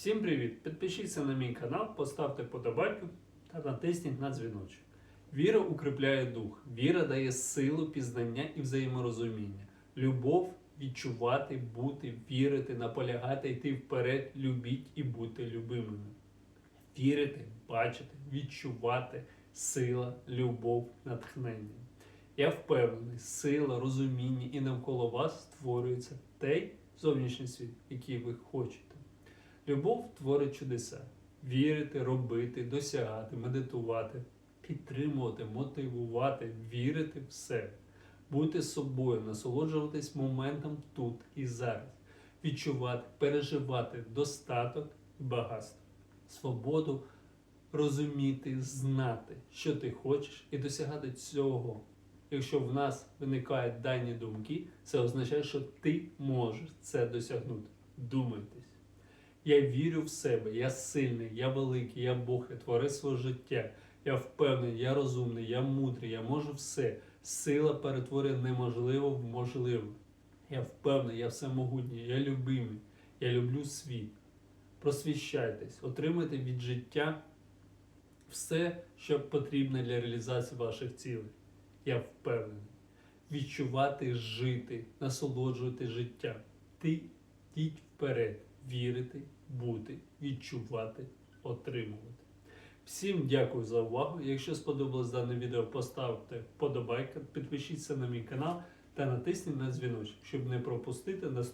Всім привіт! Підпишіться на мій канал, поставте подобайку та натисніть на дзвіночок. Віра укріпляє дух, віра дає силу пізнання і взаєморозуміння. Любов відчувати, бути, вірити, наполягати, йти вперед, любіть і бути любимими. Вірити, бачити, відчувати сила, любов, натхнення. Я впевнений, сила, розуміння і навколо вас створюється той зовнішній світ, який ви хочете. Любов творить чудеса. Вірити, робити, досягати, медитувати, підтримувати, мотивувати, вірити в себе, бути собою, насолоджуватись моментом тут і зараз, відчувати, переживати достаток і багатство, свободу, розуміти, знати, що ти хочеш, і досягати цього. Якщо в нас виникають дані думки, це означає, що ти можеш це досягнути. Думайтесь. Я вірю в себе, я сильний, я великий, я Бог, я творець свого життя. Я впевнений, я розумний, я мудрий, я можу все. Сила перетворює неможливе в можливе. Я впевнений, я всемогутній, я любимий, я люблю світ. Просвіщайтесь, отримайте від життя все, що потрібно для реалізації ваших цілей. Я впевнений. Відчувати, жити, насолоджувати життя. Ти йдіть вперед, вірити, бути, відчувати, отримувати. Всім дякую за увагу. Якщо сподобалось дане відео, поставте вподобайку, підпишіться на мій канал та натисніть на дзвіночок, щоб не пропустити наступне.